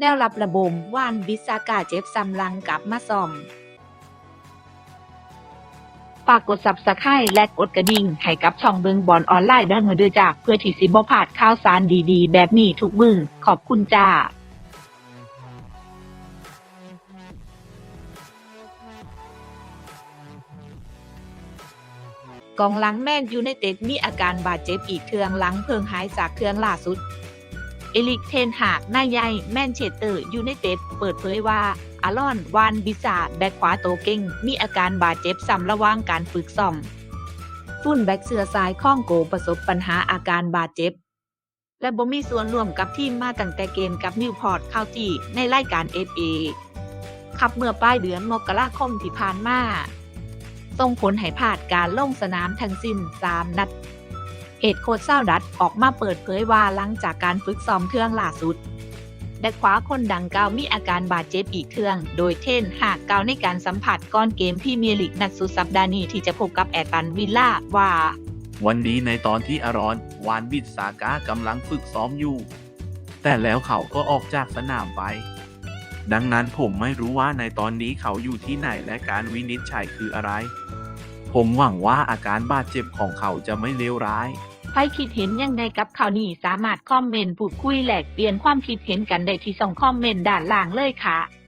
แนวรับระบมว่านบิซากาเจ็บซำลังกลับมาซ่อมฝากกด Subscribe และกดกระดิ่งให้กับช่องเบิงบอลออนไลน์เด้อเด้อจ้าเพื่อที่สิบ่พลาดข่าวสารดีๆ แบบนี้ทุกมือขอบคุณจ้ากองหลังแมนยูไนเต็ดมีอาการบาดเจ็บอีกเครื่องหลังเพิ่งหายจากเครื่องล่าสุด เอลิกเทนหากนายใหญ่แมนเชสเตอร์ยูไนเต็ดเปิดเผยว่าอารอน วานบิซาแบ็กขวาโตเก่ง มีอาการบาดเจ็บซ้ำระหว่างการฝึกซ้อมฟุ่นแบ็กเสือซ้ายข้องโกประสบปัญหาอาการบาดเจ็บ และบ่มีส่วนร่วมกับทีมมาตั้งแต่เกมกับนิวพอร์ตคาวตี้ในรายการ FA ขับเมื่อปลายเดือนมกราคมที่ผ่านมาส่งผลให้พลาดการลงสนามทั้งสิ้น 3 นัด เอ็ดโค้ชเศร้าดัดออกมาเปิดเผยว่าหลังจากการฝึกซ้อมเครื่องล่าสุดแดกขวาคนดังกล่าวมีอาการบาดเจ็บอีกเครื่อง โดยเท่นหากกล่าวในการสัมผัสก่อนเกมพี่เมียลีกนัดสุดสัปดาห์นี้ที่จะพบกับแอตตันวิลล่าว่า วันนี้ในตอนที่อารอน วานบิดสากากำลังฝึกซ้อมอยู่ แต่แล้วเขาก็ออกจากสนามไป ดังนั้นผมไม่รู้ว่าในตอนนี้เขาอยู่ที่ไหนและการวินิจฉัยคืออะไร ผมหวังว่าอาการบาดเจ็บของเขาจะไม่เลวร้าย ใครคิดเห็นยังไงกับข่าวนี้สามารถคอมเมนต์พูดคุยแลกเปลี่ยนความคิดเห็นกันได้ที่ส่องคอมเมนต์ด้านล่างเลยค่ะ